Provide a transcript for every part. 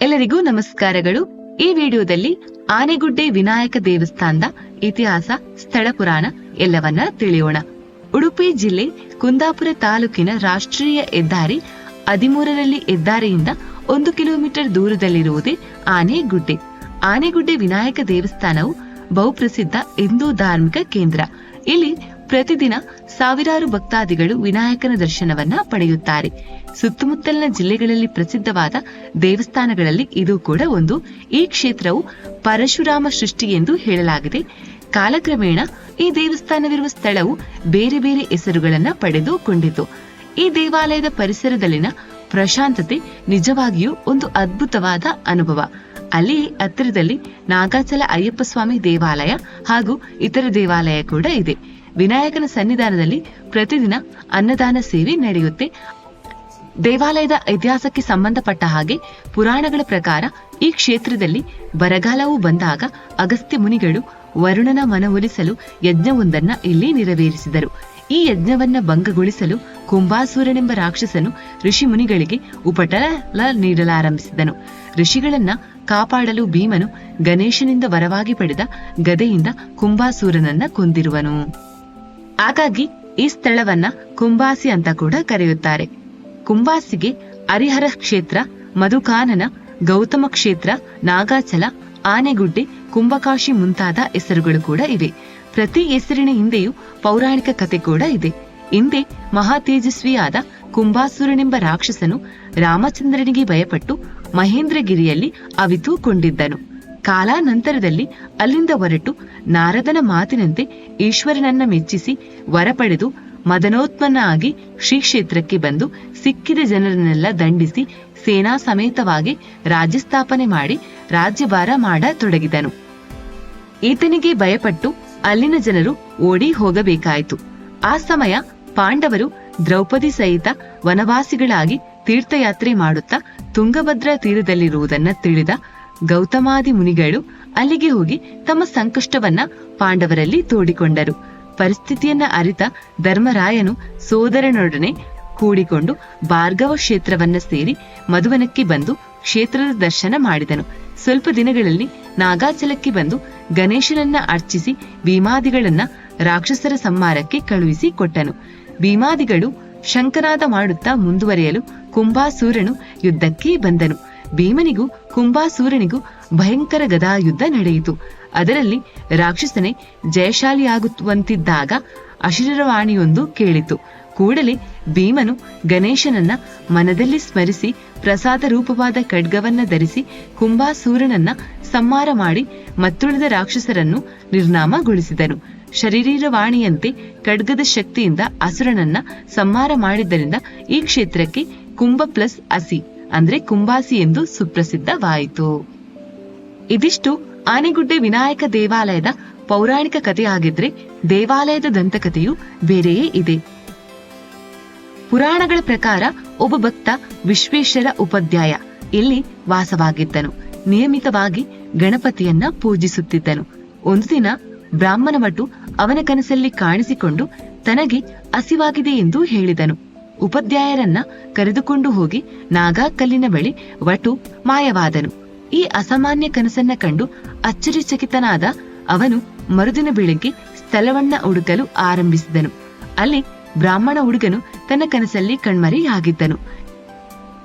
ಎಲ್ಲರಿಗೂ ನಮಸ್ಕಾರಗಳು. ಈ ವಿಡಿಯೋದಲ್ಲಿ ಆನೆಗುಡ್ಡೆ ವಿನಾಯಕ ದೇವಸ್ಥಾನದ ಇತಿಹಾಸ, ಸ್ಥಳ ಪುರಾಣ ಎಲ್ಲವನ್ನ ತಿಳಿಯೋಣ. ಉಡುಪಿ ಜಿಲ್ಲೆ ಕುಂದಾಪುರ ತಾಲೂಕಿನ ರಾಷ್ಟ್ರೀಯ ಹೆದ್ದಾರಿ ಹದಿಮೂರರಲ್ಲಿ ಹೆದ್ದಾರಿಯಿಂದ ಒಂದು ಕಿಲೋಮೀಟರ್ ದೂರದಲ್ಲಿರುವುದೇ ಆನೆಗುಡ್ಡೆ. ಆನೆಗುಡ್ಡೆ ವಿನಾಯಕ ದೇವಸ್ಥಾನವು ಬಹುಪ್ರಸಿದ್ಧ ಹಿಂದೂ ಧಾರ್ಮಿಕ ಕೇಂದ್ರ. ಇಲ್ಲಿ ಪ್ರತಿದಿನ ಸಾವಿರಾರು ಭಕ್ತಾದಿಗಳು ವಿನಾಯಕನ ದರ್ಶನವನ್ನ ಪಡೆಯುತ್ತಾರೆ. ಸುತ್ತಮುತ್ತಲಿನ ಜಿಲ್ಲೆಗಳಲ್ಲಿ ಪ್ರಸಿದ್ಧವಾದ ದೇವಸ್ಥಾನಗಳಲ್ಲಿ ಇದು ಕೂಡ ಒಂದು. ಈ ಕ್ಷೇತ್ರವು ಪರಶುರಾಮ ಸೃಷ್ಟಿ ಎಂದು ಹೇಳಲಾಗಿದೆ. ಕಾಲಕ್ರಮೇಣ ಈ ದೇವಸ್ಥಾನವಿರುವ ಸ್ಥಳವು ಬೇರೆ ಬೇರೆ ಹೆಸರುಗಳನ್ನ ಪಡೆದುಕೊಂಡಿತು. ಈ ದೇವಾಲಯದ ಪರಿಸರದಲ್ಲಿನ ಪ್ರಶಾಂತತೆ ನಿಜವಾಗಿಯೂ ಒಂದು ಅದ್ಭುತವಾದ ಅನುಭವ. ಅಲ್ಲಿ ಹತ್ತಿರದಲ್ಲಿ ನಾಗಾಚಲ ಅಯ್ಯಪ್ಪ ಸ್ವಾಮಿ ದೇವಾಲಯ ಹಾಗೂ ಇತರ ದೇವಾಲಯ ಕೂಡ ಇದೆ. ವಿನಾಯಕನ ಸನ್ನಿಧಾನದಲ್ಲಿ ಪ್ರತಿದಿನ ಅನ್ನದಾನ ಸೇವೆ ನಡೆಯುತ್ತೆ. ದೇವಾಲಯದ ಇತಿಹಾಸಕ್ಕೆ ಸಂಬಂಧಪಟ್ಟ ಹಾಗೆ ಪುರಾಣಗಳ ಪ್ರಕಾರ ಈ ಕ್ಷೇತ್ರದಲ್ಲಿ ಬರಗಾಲವು ಬಂದಾಗ ಅಗಸ್ತ್ಯ ಮುನಿಗಳು ವರುಣನ ಮನವೊಲಿಸಲು ಯಜ್ಞವೊಂದನ್ನ ಇಲ್ಲಿ ನೆರವೇರಿಸಿದರು. ಈ ಯಜ್ಞವನ್ನ ಭಂಗಗೊಳಿಸಲು ಕುಂಭಾಸುರನೆಂಬ ರಾಕ್ಷಸನು ಋಷಿ ಮುನಿಗಳಿಗೆ ಉಪಟಲ ನೀಡಲಾರಂಭಿಸಿದನು. ಋಷಿಗಳನ್ನ ಕಾಪಾಡಲು ಭೀಮನು ಗಣೇಶನಿಂದ ವರವಾಗಿ ಪಡೆದ ಗದೆಯಿಂದ ಕುಂಭಾಸುರನನ್ನ ಕೊಂದಿರುವನು. ಹಾಗಾಗಿ ಈ ಸ್ಥಳವನ್ನ ಕುಂಬಾಸಿ ಅಂತ ಕೂಡ ಕರೆಯುತ್ತಾರೆ. ಕುಂಬಾಸಿಗೆ ಹರಿಹರ ಕ್ಷೇತ್ರ, ಮಧುಕಾನನ, ಗೌತಮ ಕ್ಷೇತ್ರ, ನಾಗಾಚಲ, ಆನೆಗುಡ್ಡೆ, ಕುಂಭಕಾಶಿ ಮುಂತಾದ ಹೆಸರುಗಳು ಕೂಡ ಇವೆ. ಪ್ರತಿ ಹೆಸರಿನ ಹಿಂದೆಯೂ ಪೌರಾಣಿಕ ಕತೆ ಕೂಡ ಇದೆ. ಹಿಂದೆ ಮಹಾ ತೇಜಸ್ವಿಯಾದ ಕುಂಭಾಸುರನೆಂಬ ರಾಕ್ಷಸನು ರಾಮಚಂದ್ರನಿಗೆ ಭಯಪಟ್ಟು ಮಹೇಂದ್ರಗಿರಿಯಲ್ಲಿ ಅವಿತುಕೊಂಡಿದ್ದನು. ಕಾಲಾನಂತರದಲ್ಲಿ ಅಲ್ಲಿಂದ ಹೊರಟು ನಾರದನ ಮಾತಿನಂತೆ ಈಶ್ವರನನ್ನ ಮೆಚ್ಚಿಸಿ ವರ ಪಡೆದು ಮದನೋತ್ಮನಾಗಿ ಶ್ರೀ ಕ್ಷೇತ್ರಕ್ಕೆ ಬಂದು ಸಿಕ್ಕಿದ ಜನರನ್ನೆಲ್ಲ ದಂಡಿಸಿ ಸೇನಾ ಸಮೇತವಾಗಿ ರಾಜ್ಯ ಸ್ಥಾಪನೆ ಮಾಡಿ ರಾಜ್ಯಭಾರ ಮಾಡತೊಡಗಿದನು. ಈತನಿಗೆ ಭಯಪಟ್ಟು ಅಲ್ಲಿನ ಜನರು ಓಡಿ ಹೋಗಬೇಕಾಯಿತು. ಆ ಸಮಯ ಪಾಂಡವರು ದ್ರೌಪದಿ ಸಹಿತ ವನವಾಸಿಗಳಾಗಿ ತೀರ್ಥಯಾತ್ರೆ ಮಾಡುತ್ತಾ ತುಂಗಭದ್ರಾ ತೀರದಲ್ಲಿರುವುದನ್ನ ತಿಳಿದ ಗೌತಮಾದಿ ಮುನಿಗಳು ಅಲ್ಲಿಗೆ ಹೋಗಿ ತಮ್ಮ ಸಂಕಷ್ಟವನ್ನ ಪಾಂಡವರಲ್ಲಿ ತೋಡಿಕೊಂಡರು. ಪರಿಸ್ಥಿತಿಯನ್ನ ಅರಿತ ಧರ್ಮರಾಯನು ಸೋದರನೊಡನೆ ಕೂಡಿಕೊಂಡು ಭಾರ್ಗವ ಕ್ಷೇತ್ರವನ್ನ ಸೇರಿ ಮಧುವನಕ್ಕೆ ಬಂದು ಕ್ಷೇತ್ರದ ದರ್ಶನ ಮಾಡಿದನು. ಸ್ವಲ್ಪ ದಿನಗಳಲ್ಲಿ ನಾಗಾಚಲಕ್ಕೆ ಬಂದು ಗಣೇಶನನ್ನ ಅರ್ಚಿಸಿ ಭೀಮಾದಿಗಳನ್ನ ರಾಕ್ಷಸರ ಸಂಹಾರಕ್ಕೆ ಕಳುಹಿಸಿ ಕೊಟ್ಟನು. ಭೀಮಾದಿಗಳು ಶಂಕನಾದ ಮಾಡುತ್ತಾ ಮುಂದುವರೆಯಲು ಕುಂಭಾಸೂರನು ಯುದ್ಧಕ್ಕೆ ಬಂದನು. ಭೀಮನಿಗೂ ಕುಂಭಾಸೂರನಿಗೂ ಭಯಂಕರ ಗದಾ ಯುದ್ಧ ನಡೆಯಿತು. ಅದರಲ್ಲಿ ರಾಕ್ಷಸನೆ ಜಯಶಾಲಿಯಾಗುವಂತಿದ್ದಾಗ ಅಶಿರವಾಣಿಯೊಂದು ಕೇಳಿತು. ಕೂಡಲೇ ಭೀಮನು ಗಣೇಶನನ್ನ ಮನದಲ್ಲಿ ಸ್ಮರಿಸಿ ಪ್ರಸಾದ ರೂಪವಾದ ಖಡ್ಗವನ್ನ ಧರಿಸಿ ಕುಂಭಾಸೂರನನ್ನ ಸಂಹಾರ ಮಾಡಿ ಮತ್ತುಳಿದ ರಾಕ್ಷಸರನ್ನು ನಿರ್ನಾಮಗೊಳಿಸಿದನು. ಶರೀರವಾಣಿಯಂತೆ ಖಡ್ಗದ ಶಕ್ತಿಯಿಂದ ಅಸುರನನ್ನ ಸಂಹಾರ ಮಾಡಿದ್ದರಿಂದ ಈ ಕ್ಷೇತ್ರಕ್ಕೆ ಕುಂಭ ಪ್ಲಸ್ ಅಸಿ. ಅಂದ್ರೆ ಕುಂಬಾಸಿ ಎಂದು ಸುಪ್ರಸಿದ್ಧವಾಯಿತು. ಇದಿಷ್ಟು ಆನೆಗುಡ್ಡೆ ವಿನಾಯಕ ದೇವಾಲಯದ ಪೌರಾಣಿಕ ಕಥೆಯಾಗಿದ್ರೆ ದೇವಾಲಯದ ದಂತಕಥೆಯು ಬೇರೆಯೇ ಇದೆ. ಪುರಾಣಗಳ ಪ್ರಕಾರ ಒಬ್ಬ ಭಕ್ತ ವಿಶ್ವೇಶ್ವರ ಉಪಾಧ್ಯಾಯ ಇಲ್ಲಿ ವಾಸವಾಗಿದ್ದನು. ನಿಯಮಿತವಾಗಿ ಗಣಪತಿಯನ್ನ ಪೂಜಿಸುತ್ತಿದ್ದನು. ಒಂದು ದಿನ ಬ್ರಾಹ್ಮಣ ಮಟ್ಟು ಅವನ ಕನಸಲ್ಲಿ ಕಾಣಿಸಿಕೊಂಡು ತನಗೆ ಹಸಿವಾಗಿದೆ ಎಂದು ಹೇಳಿದನು. ಉಪಾಧ್ಯಾಯರನ್ನ ಕರೆದುಕೊಂಡು ಹೋಗಿ ನಾಗಾಕಲ್ಲಿನ ಬಳಿ ವಟು ಮಾಯವಾದನು. ಈ ಅಸಾಮಾನ್ಯ ಕನಸನ್ನ ಕಂಡು ಅಚ್ಚರಿಚಕಿತನಾದ ಅವನು ಮರುದಿನ ಬೆಳಿಗ್ಗೆ ಸ್ಥಳವನ್ನ ಹುಡುಕಲು ಆರಂಭಿಸಿದನು. ಅಲ್ಲಿ ಬ್ರಾಹ್ಮಣ ಹುಡುಗನು ತನ್ನ ಕನಸಲ್ಲಿ ಕಣ್ಮರೆಯಾಗಿದ್ದನು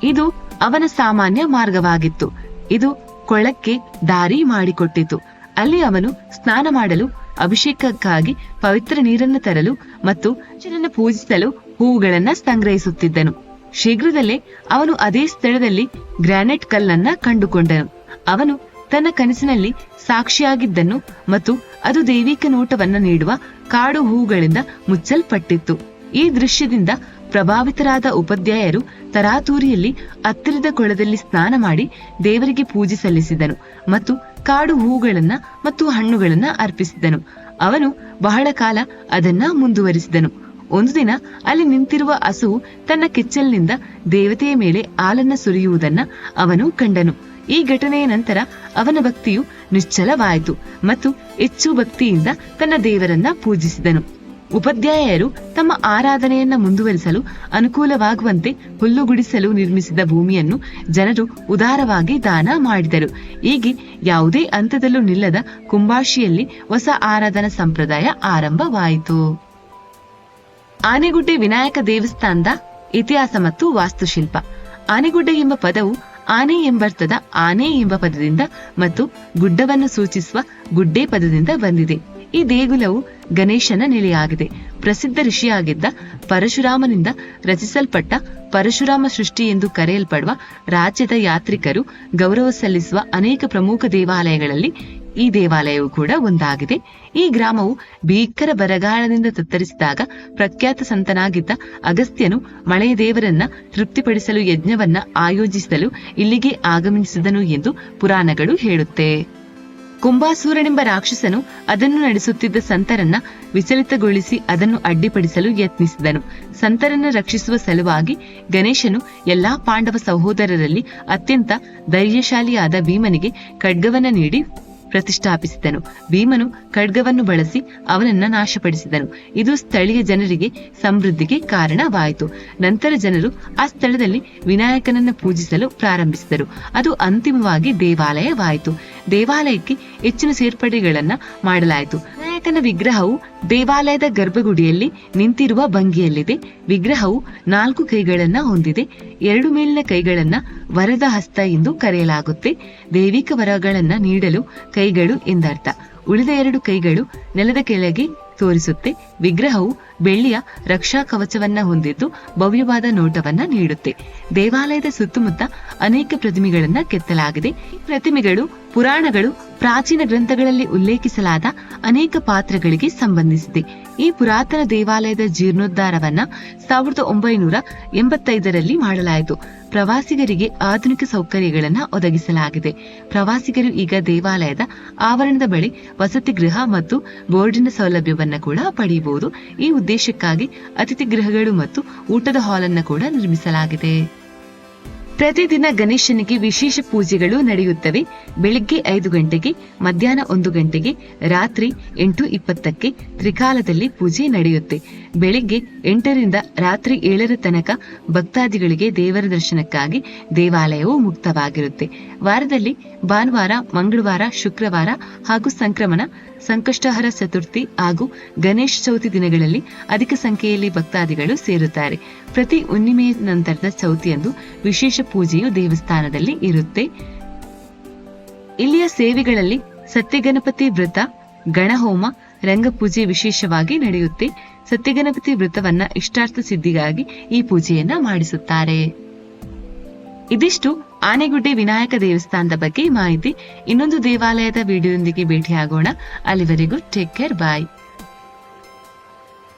ಇದು ಅವನ ಸಾಮಾನ್ಯ ಮಾರ್ಗವಾಗಿತ್ತು. ಇದು ಕೊಳಕ್ಕೆ ದಾರಿ ಮಾಡಿಕೊಟ್ಟಿತು. ಅಲ್ಲಿ ಅವನು ಸ್ನಾನ ಮಾಡಲು ಅಭಿಷೇಕಕ್ಕಾಗಿ ಪವಿತ್ರ ನೀರನ್ನು ತರಲು ಮತ್ತು ಪೂಜಿಸಲು ಹೂವುಗಳನ್ನ ಸಂಗ್ರಹಿಸುತ್ತಿದ್ದನು. ಶೀಘ್ರದಲ್ಲೇ ಅವನು ಅದೇ ಸ್ಥಳದಲ್ಲಿ ಗ್ರಾನೈಟ್ ಕಲ್ಲನ್ನ ಕಂಡುಕೊಂಡನು. ಅವನು ತನ್ನ ಕನಸಿನಲ್ಲಿ ಸಾಕ್ಷಿಯಾಗಿದ್ದನು ಮತ್ತು ಅದು ದೈವಿಕ ನೋಟವನ್ನ ನೀಡುವ ಕಾಡು ಹೂಗಳಿಂದ ಮುಚ್ಚಲ್ಪಟ್ಟಿತ್ತು. ಈ ದೃಶ್ಯದಿಂದ ಪ್ರಭಾವಿತರಾದ ಉಪಾಧ್ಯಾಯರು ತರಾತೂರಿಯಲ್ಲಿ ಹತ್ತಿರದ ಕೊಳದಲ್ಲಿ ಸ್ನಾನ ಮಾಡಿ ದೇವರಿಗೆ ಪೂಜೆ ಸಲ್ಲಿಸಿದನು ಮತ್ತು ಕಾಡು ಹೂಗಳನ್ನ ಮತ್ತು ಹಣ್ಣುಗಳನ್ನ ಅರ್ಪಿಸಿದನು. ಅವನು ಬಹಳ ಕಾಲ ಅದನ್ನ ಮುಂದುವರಿಸಿದನು. ಒಂದು ದಿನ ಅಲ್ಲಿ ನಿಂತಿರುವ ಹಸು ತನ್ನ ಕೆಚ್ಚಲಿನಿಂದ ದೇವತೆಯ ಮೇಲೆ ಹಾಲನ್ನ ಸುರಿಯುವುದನ್ನ ಅವನು ಕಂಡನು. ಈ ಘಟನೆಯ ನಂತರ ಅವನ ಭಕ್ತಿಯು ನಿಶ್ಚಲವಾಯಿತು ಮತ್ತು ಹೆಚ್ಚು ಭಕ್ತಿಯಿಂದ ತನ್ನ ದೇವರನ್ನ ಪೂಜಿಸಿದನು. ಉಪಾಧ್ಯಾಯರು ತಮ್ಮ ಆರಾಧನೆಯನ್ನ ಮುಂದುವರಿಸಲು ಅನುಕೂಲವಾಗುವಂತೆ ಹುಲ್ಲುಗುಡಿಸಲು ನಿರ್ಮಿಸಿದ ಭೂಮಿಯನ್ನು ಜನರು ಉದಾರವಾಗಿ ದಾನ ಮಾಡಿದರು. ಹೀಗೆ ಯಾವುದೇ ಹಂತದಲ್ಲೂ ನಿಲ್ಲದ ಕುಂಬಾಶಿಯಲ್ಲಿ ಹೊಸ ಆರಾಧನಾ ಸಂಪ್ರದಾಯ ಆರಂಭವಾಯಿತು. ಆನೆಗುಡ್ಡೆ ವಿನಾಯಕ ದೇವಸ್ಥಾನದ ಇತಿಹಾಸ ಮತ್ತು ವಾಸ್ತುಶಿಲ್ಪ. ಆನೆಗುಡ್ಡೆ ಎಂಬ ಪದವು ಆನೆ ಎಂಬರ್ಥದ ಆನೆ ಎಂಬ ಪದದಿಂದ ಮತ್ತು ಗುಡ್ಡವನ್ನು ಸೂಚಿಸುವ ಗುಡ್ಡೆ ಪದದಿಂದ ಬಂದಿದೆ. ಈ ದೇಗುಲವು ಗಣೇಶನ ನೆಲೆಯಾಗಿದೆ. ಪ್ರಸಿದ್ಧ ಋಷಿಯಾಗಿದ್ದ ಪರಶುರಾಮನಿಂದ ರಚಿಸಲ್ಪಟ್ಟ ಪರಶುರಾಮ ಸೃಷ್ಟಿ ಎಂದು ಕರೆಯಲ್ಪಡುವ ರಾಜ್ಯದ ಯಾತ್ರಿಕರು ಗೌರವ ಸಲ್ಲಿಸುವ ಅನೇಕ ಪ್ರಮುಖ ದೇವಾಲಯಗಳಲ್ಲಿ ಈ ದೇವಾಲಯವು ಕೂಡ ಒಂದಾಗಿದೆ. ಈ ಗ್ರಾಮವು ಭೀಕರ ಬರಗಾಲದಿಂದ ತತ್ತರಿಸಿದಾಗ ಪ್ರಖ್ಯಾತ ಸಂತನಾಗಿದ್ದ ಅಗಸ್ತ್ಯನು ಮಳೆಯ ದೇವರನ್ನ ತೃಪ್ತಿಪಡಿಸಲು ಯಜ್ಞವನ್ನ ಆಯೋಜಿಸಲು ಇಲ್ಲಿಗೆ ಆಗಮಿಸಿದನು ಎಂದು ಪುರಾಣಗಳು ಹೇಳುತ್ತೆ. ಕುಂಭಾಸೂರನೆಂಬ ರಾಕ್ಷಸನು ಅದನ್ನು ನಡೆಸುತ್ತಿದ್ದ ಸಂತರನ್ನ ವಿಚಲಿತಗೊಳಿಸಿ ಅದನ್ನು ಅಡ್ಡಿಪಡಿಸಲು ಯತ್ನಿಸಿದನು. ಸಂತರನ್ನ ರಕ್ಷಿಸುವ ಸಲುವಾಗಿ ಗಣೇಶನು ಎಲ್ಲಾ ಪಾಂಡವ ಸಹೋದರರಲ್ಲಿ ಅತ್ಯಂತ ಧೈರ್ಯಶಾಲಿಯಾದ ಭೀಮನಿಗೆ ಖಡ್ಗವನ್ನ ನೀಡಿ ಪ್ರತಿಷ್ಠಾಪಿಸಿದನು. ಭೀಮನು ಖಡ್ಗವನ್ನು ಬಳಸಿ ಅವನನ್ನ ನಾಶಪಡಿಸಿದನು. ಇದು ಸ್ಥಳೀಯ ಜನರಿಗೆ ಸಮೃದ್ಧಿಗೆ ಕಾರಣವಾಯಿತು. ನಂತರ ಜನರು ಆ ಸ್ಥಳದಲ್ಲಿ ವಿನಾಯಕನನ್ನ ಪೂಜಿಸಲು ಪ್ರಾರಂಭಿಸಿದರು. ಅದು ಅಂತಿಮವಾಗಿ ದೇವಾಲಯವಾಯಿತು. ದೇವಾಲಯಕ್ಕೆ ಹೆಚ್ಚಿನ ಸೇರ್ಪಡೆಗಳನ್ನ ಮಾಡಲಾಯಿತು. ವಿನಾಯಕನ ವಿಗ್ರಹವು ದೇವಾಲಯದ ಗರ್ಭಗುಡಿಯಲ್ಲಿ ನಿಂತಿರುವ ಭಂಗಿಯಲ್ಲಿದೆ. ವಿಗ್ರಹವು ನಾಲ್ಕು ಕೈಗಳನ್ನ ಹೊಂದಿದೆ. ಎರಡು ಮೇಲಿನ ಕೈಗಳನ್ನ ವರದ ಹಸ್ತ ಎಂದು ಕರೆಯಲಾಗುತ್ತೆ. ದೈವಿಕ ವರಗಳನ್ನ ನೀಡಲು ಕೈಗಳು ಎಂದರ್ಥ. ಉಳಿದ ಎರಡು ಕೈಗಳು ನೆಲದ ಕೆಳಗೆ ತೋರಿಸುತ್ತೆ. ವಿಗ್ರಹವು ಬೆಳ್ಳಿಯ ರಕ್ಷಾ ಕವಚವನ್ನ ಹೊಂದಿದ್ದು ಭವ್ಯವಾದ ನೋಟವನ್ನ ನೀಡುತ್ತೆ. ದೇವಾಲಯದ ಸುತ್ತಮುತ್ತ ಅನೇಕ ಪ್ರತಿಮೆಗಳನ್ನ ಕೆತ್ತಲಾಗಿದೆ. ಪ್ರತಿಮೆಗಳು ಪುರಾಣಗಳು, ಪ್ರಾಚೀನ ಗ್ರಂಥಗಳಲ್ಲಿ ಉಲ್ಲೇಖಿಸಲಾದ ಅನೇಕ ಪಾತ್ರಗಳಿಗೆ ಸಂಬಂಧಿಸಿದೆ. ಈ ಪುರಾತನ ದೇವಾಲಯದ ಜೀರ್ಣೋದ್ಧಾರವನ್ನ ಸಾವಿರದ ಒಂಬೈನೂರ ಎಂಬತ್ತೈದರಲ್ಲಿ ಮಾಡಲಾಯಿತು. ಪ್ರವಾಸಿಗರಿಗೆ ಆಧುನಿಕ ಸೌಕರ್ಯಗಳನ್ನ ಒದಗಿಸಲಾಗಿದೆ. ಪ್ರವಾಸಿಗರು ಈಗ ದೇವಾಲಯದ ಆವರಣದ ಬಳಿ ವಸತಿ ಗೃಹ ಮತ್ತು ಬೋರ್ಡಿನ ಸೌಲಭ್ಯವನ್ನ ಕೂಡ ಪಡೆಯಬಹುದು. ಈ ಉದ್ದೇಶಕ್ಕಾಗಿ ಅತಿಥಿ ಗೃಹಗಳು ಮತ್ತು ಊಟದ ಹಾಲ್ ಅನ್ನು ಕೂಡ ನಿರ್ಮಿಸಲಾಗಿದೆ. ಪ್ರತಿದಿನ ಗಣೇಶನಿಗೆ ವಿಶೇಷ ಪೂಜೆಗಳು ನಡೆಯುತ್ತವೆ. ಬೆಳಿಗ್ಗೆ ಐದು ಗಂಟೆಗೆ, ಮಧ್ಯಾಹ್ನ ಒಂದು ಗಂಟೆಗೆ, ರಾತ್ರಿ ಎಂಟು ಇಪ್ಪತ್ತಕ್ಕೆ ತ್ರಿಕಾಲದಲ್ಲಿ ಪೂಜೆ ನಡೆಯುತ್ತೆ. ಬೆಳಿಗ್ಗೆ ಎಂಟರಿಂದ ರಾತ್ರಿ ಏಳರ ತನಕ ಭಕ್ತಾದಿಗಳಿಗೆ ದೇವರ ದರ್ಶನಕ್ಕಾಗಿ ದೇವಾಲಯವು ಮುಕ್ತವಾಗಿರುತ್ತೆ. ವಾರದಲ್ಲಿ ಭಾನುವಾರ, ಮಂಗಳವಾರ, ಶುಕ್ರವಾರ ಹಾಗೂ ಸಂಕ್ರಮಣ ಸಂಕಷ್ಟಹರ ಚತುರ್ಥಿ ಹಾಗೂ ಗಣೇಶ ಚೌತಿ ದಿನಗಳಲ್ಲಿ ಅಧಿಕ ಸಂಖ್ಯೆಯಲ್ಲಿ ಭಕ್ತಾದಿಗಳು ಸೇರುತ್ತಾರೆ. ಪ್ರತಿ ಹುಣ್ಣಿಮೆಯ ನಂತರದ ಚೌತಿಯಂದು ವಿಶೇಷ ಪೂಜೆಯು ದೇವಸ್ಥಾನದಲ್ಲಿ ಇರುತ್ತೆ. ಇಲ್ಲಿಯ ಸೇವೆಗಳಲ್ಲಿ ಸತ್ಯಗಣಪತಿ ವ್ರತ, ಗಣಹೋಮ, ರಂಗಪೂಜೆ ವಿಶೇಷವಾಗಿ ನಡೆಯುತ್ತೆ. ಸತ್ಯಗಣಪತಿ ವ್ರತವನ್ನ ಇಷ್ಟಾರ್ಥ ಸಿದ್ಧಿಗಾಗಿ ಈ ಪೂಜೆಯನ್ನ ಮಾಡಿಸುತ್ತಾರೆ. ಇದಿಷ್ಟು ಆನೆಗುಡ್ಡೆ ವಿನಾಯಕ ದೇವಸ್ಥಾನದ ಬಗ್ಗೆ ಮಾಹಿತಿ ಇನ್ನೊಂದು ದೇವಾಲಯದ ವಿಡಿಯೋದೊಂದಿಗೆ ಭೇಟಿಯಾಗೋಣ. ಅಲ್ಲಿವರೆಗೂ ಟೇಕ್ ಕೇರ್ ಬಾಯ್